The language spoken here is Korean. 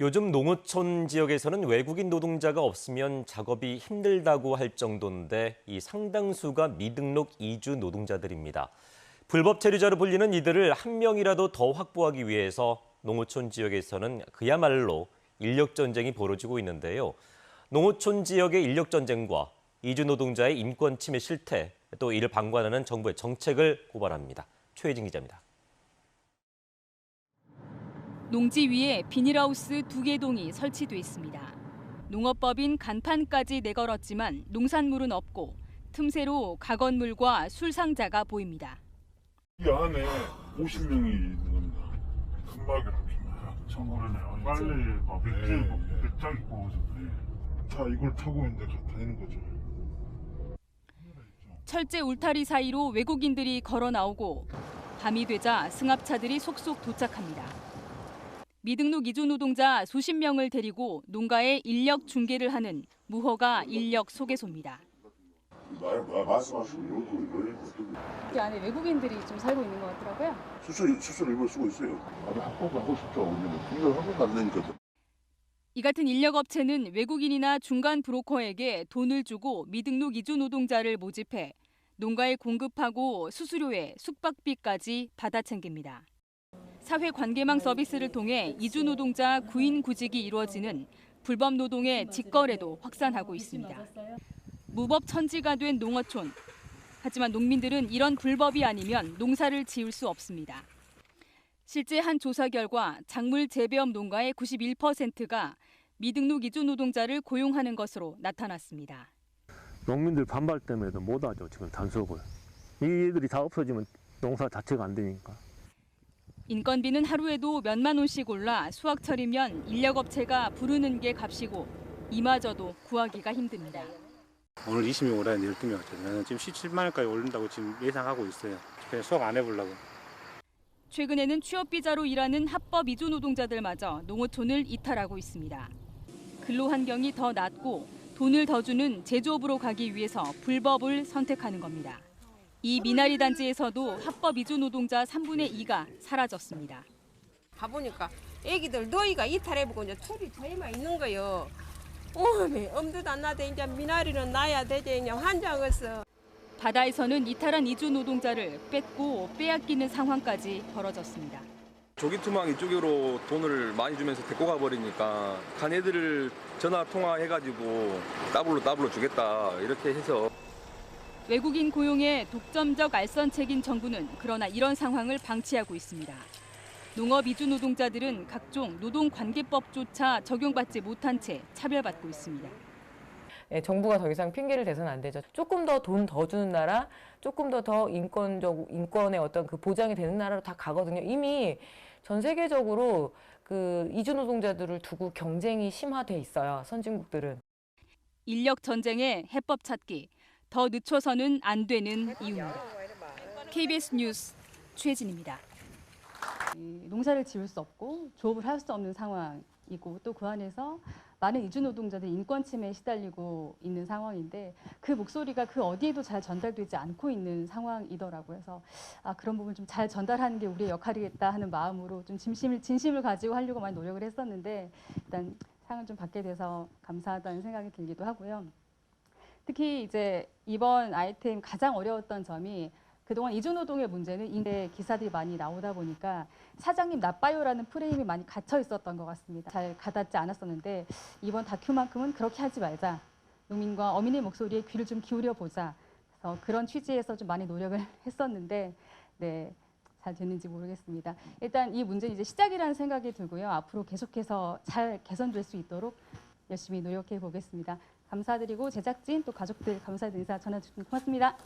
요즘 농어촌 지역에서는 외국인 노동자가 없으면 작업이 힘들다고 할 정도인데 이 상당수가 미등록 이주 노동자들입니다. 불법 체류자로 불리는 이들을 한 명이라도 더 확보하기 위해서 농어촌 지역에서는 그야말로 인력 전쟁이 벌어지고 있는데요. 농어촌 지역의 인력 전쟁과 이주 노동자의 인권 침해 실태, 또 이를 방관하는 정부의 정책을 고발합니다. 최혜진 기자입니다. 농지 위에 비닐하우스 두 개 동이 설치돼 있습니다. 농업법인 간판까지 내걸었지만 농산물은 없고 틈새로 가건물과 술 상자가 보입니다. 이 안에 50명이 있는 겁니다. 금박이라고 청구르네요. 빨리 막 맥주 네, 맥주 있고 다 이걸 타고 이제 다니는 거죠. 철제 울타리 사이로 외국인들이 걸어 나오고 밤이 되자 승합차들이 속속 도착합니다. 미등록 이주 노동자 수십 명을 데리고 농가에 인력 중개를 하는 무허가 인력 소개소입니다. 이 안에 외국인들이 좀 살고 있는 것 같더라고요. 수술, 수술 입을 쓰고 있어요. 아니, 합법하고 싶죠. 근데 이걸 합법 안 되니까. 이 같은 인력 업체는 외국인이나 중간 브로커에게 돈을 주고 미등록 이주 노동자를 모집해 농가에 공급하고 수수료에 숙박비까지 받아 챙깁니다. 사회 관계망 서비스를 통해 이주 노동자 구인 구직이 이루어지는 불법 노동의 직거래도 확산하고 있습니다. 무법 천지가 된 농어촌. 하지만 농민들은 이런 불법이 아니면 농사를 지을 수 없습니다. 실제 한 조사 결과 작물 재배업 농가의 91%가 미등록 이주 노동자를 고용하는 것으로 나타났습니다. 농민들 반발 때문에도 못하죠 지금 단속을 이들이 다 없어지면 농사 자체가 안 되니까 인건비는 하루에도 몇만 원씩 올라 수확철이면 인력업체가 부르는 게 값이고 이마저도 구하기가 힘듭니다. 오늘 20명 오라 했는데 12명 왔잖아요. 지금 17만 원까지 오른다고 지금 예상하고 있어요. 그냥 수확 안 해보려고. 최근에는 취업비자로 일하는 합법 이주 노동자들마저 농어촌을 이탈하고 있습니다. 근로 환경이 더 낮고 돈을 더 주는 제조업으로 가기 위해서 불법을 선택하는 겁니다. 이 미나리 단지에서도 합법 이주 노동자 3분의 2가 사라졌습니다. 가보니까 애기들 너희가 이탈해보고 이제 둘이 저희만 있는 거요. 어메 엄두도 안 나대 이제 미나리는 나야 되지 그냥 환장했어. 바다에서는 이탈한 이주 노동자를 뺏고 빼앗기는 상황까지 벌어졌습니다. 조기투망 이쪽으로 돈을 많이 주면서 데리고 가버리니까 간 애들을 전화 통화해가지고 더블로 더블로 주겠다 이렇게 해서 외국인 고용에 독점적 알선책인 정부는 그러나 이런 상황을 방치하고 있습니다. 농업 이주 노동자들은 각종 노동관계법조차 적용받지 못한 채 차별받고 있습니다. 예, 정부가 더 이상 핑계를 대서는 안 되죠. 조금 더 돈 더 주는 나라, 조금 더 더 인권적 인권의 어떤 그 보장이 되는 나라로 다 가거든요. 이미 전 세계적으로 그 이주 노동자들을 두고 경쟁이 심화돼 있어요. 선진국들은. 인력 전쟁의 해법 찾기 더 늦춰서는 안 되는 이유입니다. KBS 뉴스 최진입니다. 이 농사를 지을 수 없고 조업을 할 수 없는 상황이고 또 그 안에서 많은 이주 노동자들이 인권 침해에 시달리고 있는 상황인데 그 목소리가 그 어디에도 잘 전달되지 않고 있는 상황이더라고요. 그래서 아, 그런 부분 좀 잘 전달하는 게 우리의 역할이겠다 하는 마음으로 좀 진심을 진심을 가지고 하려고 많이 노력을 했었는데 일단 상을 좀 받게 돼서 감사하다는 생각이 들기도 하고요. 특히 이제 이번 아이템 가장 어려웠던 점이 그동안 이주노동의 문제는 인대 기사들이 많이 나오다 보니까 사장님 나빠요라는 프레임이 많이 갇혀 있었던 것 같습니다. 잘 가닿지 않았었는데 이번 다큐만큼은 그렇게 하지 말자. 농민과 어민의 목소리에 귀를 좀 기울여 보자. 그래서 그런 취지에서 좀 많이 노력을 했었는데 네. 잘 됐는지 모르겠습니다. 일단 이 문제는 이제 시작이라는 생각이 들고요. 앞으로 계속해서 잘 개선될 수 있도록 열심히 노력해 보겠습니다. 감사드리고 제작진 또 가족들 감사의 인사 전해주셔서 고맙습니다.